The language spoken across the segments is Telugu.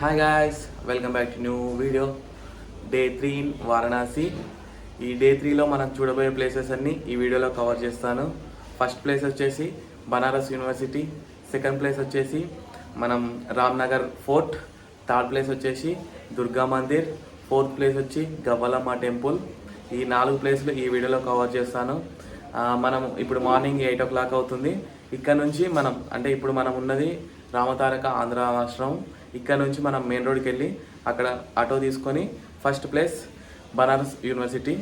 Hi guys welcome back to new video day three in Varanasi ఈ డే త్రీలో మనం చూడబోయే ప్లేసెస్ అన్ని ఈ వీడియోలో కవర్ చేస్తాను. ఫస్ట్ ప్లేస్ వచ్చేసి బనారస్ యూనివర్సిటీ సెకండ్ ప్లేస్ వచ్చేసి మనం రామ్నగర్ ఫోర్ట్ థర్డ్ ప్లేస్ వచ్చేసి దుర్గా మందిర్ ఫోర్త్ ప్లేస్ వచ్చి గవ్వలమ్మ టెంపుల్ ఈ నాలుగు ప్లేస్లు ఈ వీడియోలో కవర్ చేస్తాను. మనం ఇప్పుడు మార్నింగ్ ఎయిట్ ఓ క్లాక్ అవుతుంది. ఇక్కడ నుంచి మనం అంటే ఇప్పుడు మనం ఉన్నది రామతారక ఆంధ్ర ఆశ్రమం. ఇక్కడ నుంచి మనం మెయిన్ రోడ్కి వెళ్ళి అక్కడ ఆటో తీసుకొని first place Banaras university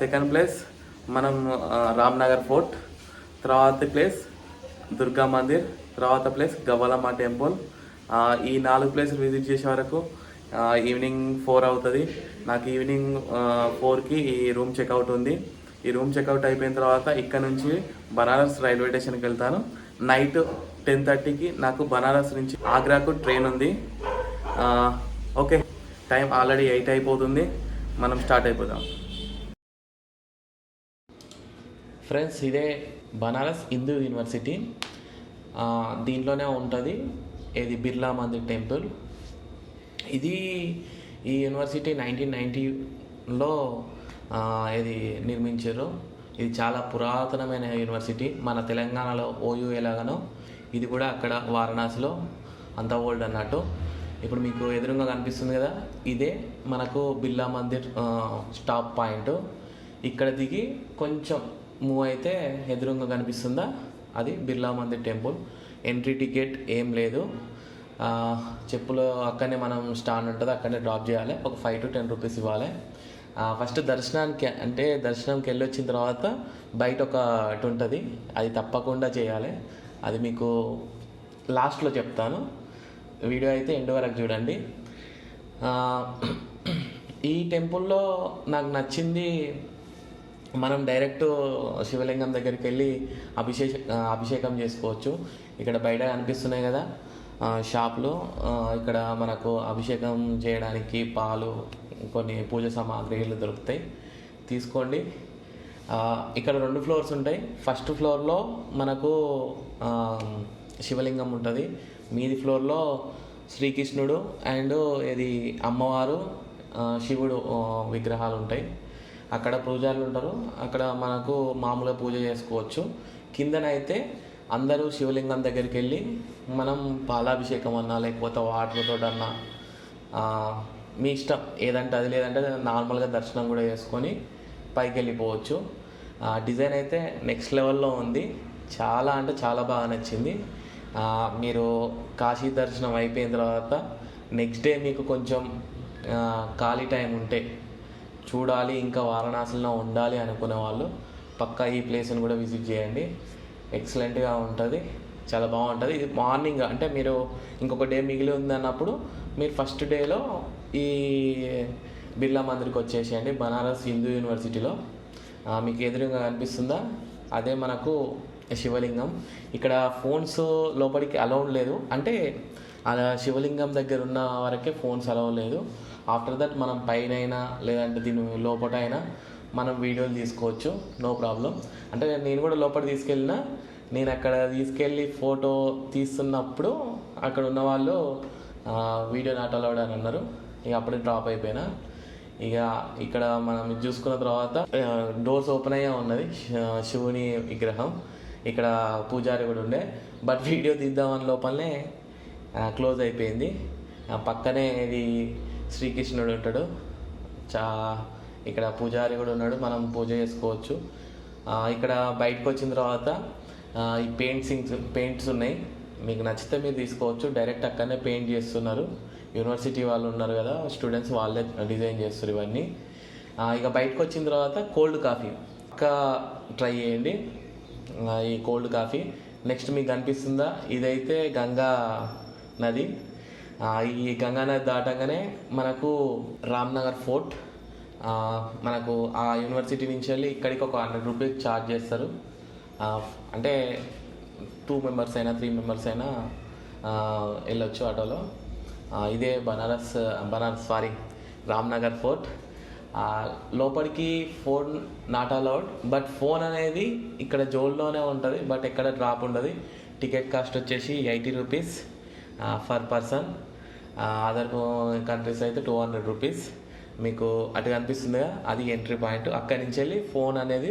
second place మనం రామ్నగర్ ఫోర్ట్ తర్వాత ప్లేస్ దుర్గా మందిర్ తర్వాత ప్లేస్ గవ్వలమ్మ టెంపుల్ ఈ నాలుగు ప్లేసులు విజిట్ చేసే వరకు ఈవినింగ్ ఫోర్ అవుతుంది. నాకు ఈవినింగ్ ఫోర్కి ఈ రూమ్ చెక్అవుట్ ఉంది. ఈ రూమ్ చెక్అవుట్ అయిపోయిన తర్వాత ఇక్కడ నుంచి బనారస్ రైల్వే స్టేషన్కి వెళ్తాను. నైట్ టెన్ థర్టీకి నాకు బనారస్ నుంచి ఆగ్రాకు ట్రైన్ ఉంది. ఓకే టైం ఆల్రెడీ ఎయిట్ అయిపోతుంది. మనం స్టార్ట్ అయిపోదాం. ఫ్రెండ్స్ ఇదే బనారస్ హిందూ యూనివర్సిటీ. దీంట్లోనే ఉంటుంది. ఇది బిర్లా మందిర్ టెంపుల్. ఇది ఈ యూనివర్సిటీ నైన్టీన్ నైంటీలో ఇది నిర్మించారు? ఇది చాలా పురాతనమైన యూనివర్సిటీ. మన తెలంగాణలో ఓయూ ఎలాగనో ఇది కూడా అక్కడ వారణాసిలో. అంత ఓల్డ్ అన్నట్టు. ఇప్పుడు మీకు ఎదురుగా కనిపిస్తుంది కదా ఇదే మనకు బిర్లా మందిర్ స్టాప్ పాయింట్. ఇక్కడ దిగి కొంచెం మూవ్ అయితే ఎదురుగా కనిపిస్తుందా? అది Birla Mandir temple. Entry ticket ఏం లేదు. చెప్పులో చెప్పులు అక్కడనే మనం స్టాండ్ ఉంటుంది అక్కడనే డ్రాప్ చేయాలి. ఒక ఫైవ్ టు టెన్ రూపీస్ ఇవ్వాలి. ఫస్ట్ దర్శనానికి అంటే దర్శనంకి వెళ్ళి వచ్చిన తర్వాత బయట ఒక ఉంటుంది. అది తప్పకుండా చేయాలి. అది మీకు లాస్ట్లో చెప్తాను. వీడియో అయితే ఎండ్ వరకు చూడండి. ఈ టెంపుల్లో నాకు నచ్చింది మనం డైరెక్ట్ శివలింగం దగ్గరికి వెళ్ళి అభిషేక అభిషేకం చేసుకోవచ్చు. ఇక్కడ బయట కనిపిస్తున్నాయి కదా షాప్లు. షాప్లో ఇక్కడ మనకు అభిషేకం చేయడానికి పాలు కొన్ని పూజ సామాగ్రిలు దొరుకుతాయి. తీసుకోండి. ఇక్కడ రెండు ఫ్లోర్స్ ఉంటాయి. ఫస్ట్ ఫ్లోర్లో మనకు శివలింగం ఉంటుంది. మీది ఫ్లోర్లో శ్రీకృష్ణుడు అండ్ ఇది అమ్మవారు శివుడు విగ్రహాలు ఉంటాయి. అక్కడ పూజారులు ఉంటారు. అక్కడ మనకు మామూలుగా పూజ చేసుకోవచ్చు. కిందనైతే అందరూ శివలింగం దగ్గరికి వెళ్ళి మనం పాలాభిషేకం అన్నా లేకపోతే వాటర్తో అన్నా మీ ఇష్టం. ఏదంటే అది లేదంటే నార్మల్గా దర్శనం కూడా చేసుకొని పైకి వెళ్ళిపోవచ్చు ఆ, డిజైన్ అయితే నెక్స్ట్ లెవెల్లో ఉంది. చాలా అంటే చాలా బాగా నచ్చింది. మీరు కాశీ దర్శనం అయిపోయిన తర్వాత నెక్స్ట్ డే మీకు కొంచెం ఖాళీ టైం ఉంటే చూడాలి ఇంకా వారణాసిలో ఉండాలి అనుకునే వాళ్ళు పక్కా ఈ ప్లేస్ని కూడా విజిట్ చేయండి. ఎక్సలెంట్గా ఉంటుంది. చాలా బాగుంటుంది. ఇది మార్నింగ్ అంటే మీరు ఇంకొక డే మిగిలి ఉంది అన్నప్పుడు మీరు ఫస్ట్ డేలో ఈ బిర్లా మందిర్కి వచ్చేసేయండి బనారస్ హిందూ యూనివర్సిటీలో. మీకు ఎదురుగా కనిపిస్తుందా అదే మనకు శివలింగం. ఇక్కడ ఫోన్స్ లోపలికి అలౌడ్ లేదు. అంటే అలా శివలింగం దగ్గర ఉన్న వరకే ఫోన్స్ అలౌ లేదు. ఆఫ్టర్ దట్ మనం పైన అయినా లేదంటే దీని లోపల అయినా మనం వీడియోలు తీసుకోవచ్చు. నో ప్రాబ్లం అంటే నేను కూడా లోపల తీసుకెళ్ళినా నేను అక్కడ తీసుకెళ్ళి ఫోటో తీస్తున్నప్పుడు అక్కడ ఉన్న వాళ్ళు వీడియో నాట్ అలౌడ్ అని అన్నారు. ఇక అప్పుడే డ్రాప్ అయిపోయినా. ఇక ఇక్కడ మనం చూసుకున్న తర్వాత డోర్స్ ఓపెన్ అయ్యే ఉన్నది శివుని విగ్రహం. ఇక్కడ పూజారి కూడా ఉండే. బట్ వీడియో తీద్దామని లోపలనే క్లోజ్ అయిపోయింది. పక్కనే ఇది శ్రీకృష్ణుడు ఉంటాడు. చా ఇక్కడ పూజారి కూడా ఉన్నాడు. మనం పూజ చేసుకోవచ్చు. ఇక్కడ బయటకు వచ్చిన తర్వాత ఈ పెయింట్సింగ్స్ పెయింట్స్ ఉన్నాయి. మీకు నచ్చితే మీరు తీసుకోవచ్చు. డైరెక్ట్ అక్కడనే పెయింట్ చేస్తున్నారు. యూనివర్సిటీ వాళ్ళు ఉన్నారు కదా స్టూడెంట్స్ వాళ్ళే డిజైన్ చేస్తారు ఇవన్నీ. ఇక బయటకు వచ్చిన తర్వాత కోల్డ్ కాఫీ ఇంకా ట్రై చేయండి. ఈ కోల్డ్ కాఫీ నెక్స్ట్ మీకు కనిపిస్తుందా? ఇదైతే గంగా నది. ఈ గంగా నది దాటంగానే మనకు రామ్నగర్ ఫోర్ట్. మనకు ఆ యూనివర్సిటీ నుంచి వెళ్ళి ఇక్కడికి ఒక హండ్రెడ్ రూపీస్ ఛార్జ్ చేస్తారు. అంటే టూ మెంబర్స్ అయినా త్రీ మెంబర్స్ అయినా వెళ్ళొచ్చు ఆటోలో. ఇదే బనారస్ బనారస్ సారీ రామ్నగర్ ఫోర్ట్. లోపలికి phone not allowed but phone అనేది ఇక్కడ జోల్లోనే ఉంటుంది బట్ ఎక్కడ డ్రాప్ ఉండదు. టికెట్ కాస్ట్ వచ్చేసి eighty rupees for person other countries అయితే టూ హండ్రెడ్ రూపీస్ మీకు అటు కనిపిస్తుందిగా అది ఎంట్రీ పాయింట్ అక్కడి నుంచి వెళ్ళి ఫోన్ అనేది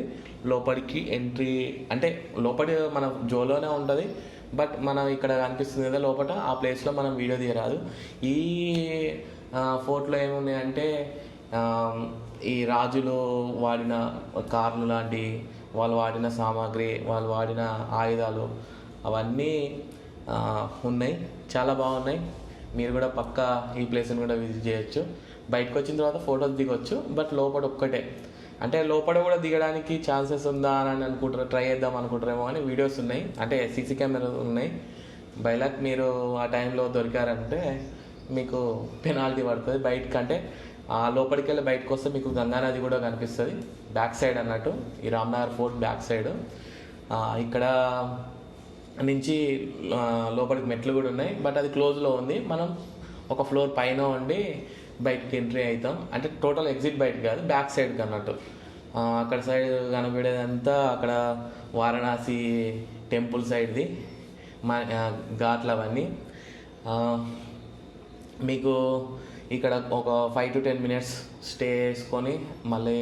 లోపలికి ఎంట్రీ అంటే లోపలి మన జోలోనే ఉంటుంది బట్ మనం ఇక్కడ కనిపిస్తుంది కదా లోపల ఆ ప్లేస్లో మనం వీడియో తీయరాదు. ఈ ఫోర్ట్లో ఏమున్నాయంటే అంటే ఈ రాజులు వాడిన కార్లు లాంటి వాళ్ళు వాడిన సామాగ్రి వాళ్ళు వాడిన ఆయుధాలు అవన్నీ ఉన్నాయి. చాలా బాగున్నాయి. మీరు కూడా పక్క ఈ ప్లేస్ని కూడా విజిట్ చేయొచ్చు. బయటకు వచ్చిన తర్వాత ఫొటోస్ దిగొచ్చు బట్ లోపల ఒక్కటే. అంటే లోపల కూడా దిగడానికి ఛాన్సెస్ ఉందా అని అనుకుంటారు ట్రై చేద్దాం అనుకుంటారేమో అని వీడియోస్ ఉన్నాయి. అంటే సీసీ కెమెరాలు ఉన్నాయి. బైలాక్ మీరు ఆ టైంలో దొరికారంటే మీకు పెనాల్టీ పడుతుంది. బయటకు అంటే ఆ లోపలికి వెళ్ళి బయటకు వస్తే మీకు గంగా నది కూడా కనిపిస్తుంది. బ్యాక్ సైడ్ అన్నట్టు ఈ రామ్నగర్ ఫోర్ట్ బ్యాక్ సైడ్. ఇక్కడ నుంచి లోపలికి మెట్లు కూడా ఉన్నాయి. బట్ అది క్లోజ్లో ఉంది. మనం ఒక ఫ్లోర్ పైన ఉండి బయటకి ఎంట్రీ అవుతాం. అంటే టోటల్ ఎగ్జిట్ బయట కాదు బ్యాక్ సైడ్కి అన్నట్టు. అక్కడ సైడ్ కనబడేదంతా అక్కడ వారణాసి టెంపుల్ సైడ్ది మా ఘాట్లు అవన్నీ. మీకు ఇక్కడ ఒక five to ten minutes stay చేసుకొని మళ్ళీ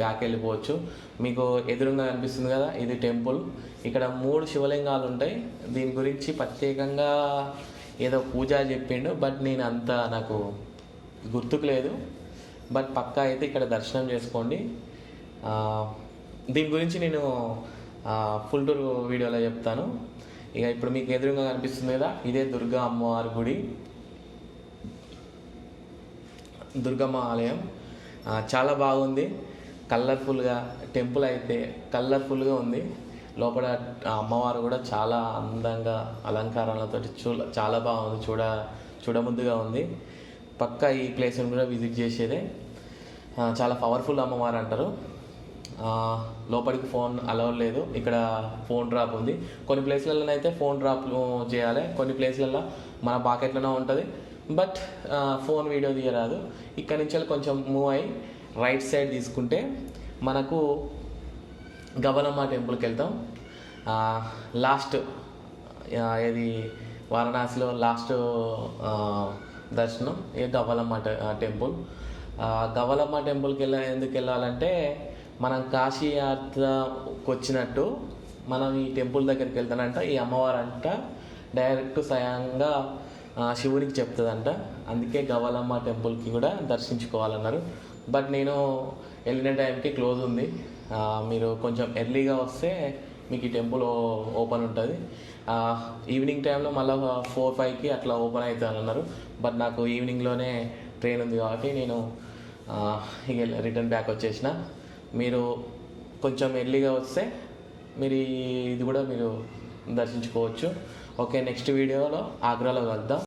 బ్యాక్ వెళ్ళిపోవచ్చు. మీకు ఎదురుగా అనిపిస్తుంది కదా ఇది టెంపుల్. ఇక్కడ మూడు శివలింగాలు ఉంటాయి. దీని గురించి ప్రత్యేకంగా ఏదో పూజ చెప్పిండు బట్ నేను అంత నాకు గుర్తుకు లేదు బట్ పక్కా అయితే ఇక్కడ దర్శనం చేసుకోండి. దీని గురించి నేను ఫుల్ టూర్ వీడియోలో చెప్తాను. ఇక ఇప్పుడు మీకు ఎదురుగా కనిపిస్తుంది కదా ఇదే దుర్గా అమ్మవారి గుడి. దుర్గమ్మ ఆలయం చాలా బాగుంది. కలర్ఫుల్గా టెంపుల్ అయితే కలర్ఫుల్గా ఉంది. లోపల అమ్మవారు కూడా చాలా అందంగా అలంకారాలతో చూ చాలా బాగుంది. చూడ చూడముద్దుగా ఉంది. పక్క ఈ ప్లేస్ని కూడా విజిట్ చేసేదే. చాలా పవర్ఫుల్ అమ్మవారు అంటారు. లోపలికి ఫోన్ అలౌడ్ లేదు. ఇక్కడ ఫోన్ డ్రాప్ ఉంది. కొన్ని ప్లేస్లలో అయితే ఫోన్ డ్రాప్ చేయాలి. కొన్ని ప్లేస్లలో మన పాకెట్లోనే ఉంటుంది. బట్ ఫోన్ వీడియో తీయరాదు. ఇక్కడ నుంచి కొంచెం మూవ్ అయ్యి రైట్ సైడ్ తీసుకుంటే మనకు గబనమ్మ టెంపుల్కి వెళ్తాం. లాస్ట్ ఇది వారణాసిలో లాస్ట్ దర్శనం ఏ గవ్వలమ్మ టెంపుల్. గవ్వలమ్మ టెంపుల్కి వెళ్ళ ఎందుకు వెళ్ళాలంటే మనం కాశీ యాత్రకు వచ్చినట్టు మనం ఈ టెంపుల్ దగ్గరికి వెళ్తానంట. ఈ అమ్మవారు అంట డైరెక్ట్ స్వయంగా శివునికి చెప్తుందంట. అందుకే గవలమ్మ టెంపుల్కి కూడా దర్శించుకోవాలన్నారు. బట్ నేను వెళ్ళిన టైంకి క్లోజ్ ఉంది. మీరు కొంచెం ఎర్లీగా వస్తే మీకు ఈ టెంపుల్ ఓపెన్ ఉంటుంది. ఈవినింగ్ టైంలో మళ్ళీ ఫోర్ ఫైవ్కి అట్లా ఓపెన్ అవుతుంది అన్నారు. బట్ నాకు ఈవినింగ్లోనే ట్రైన్ ఉంది కాబట్టి నేను ఇక రిటర్న్ బ్యాక్ వచ్చేసిన. మీరు కొంచెం ఎర్లీగా వస్తే మీరు ఈ- ఇది కూడా మీరు దర్శించుకోవచ్చు. ఓకే నెక్స్ట్ వీడియోలో ఆగ్రాలో కలుద్దాం.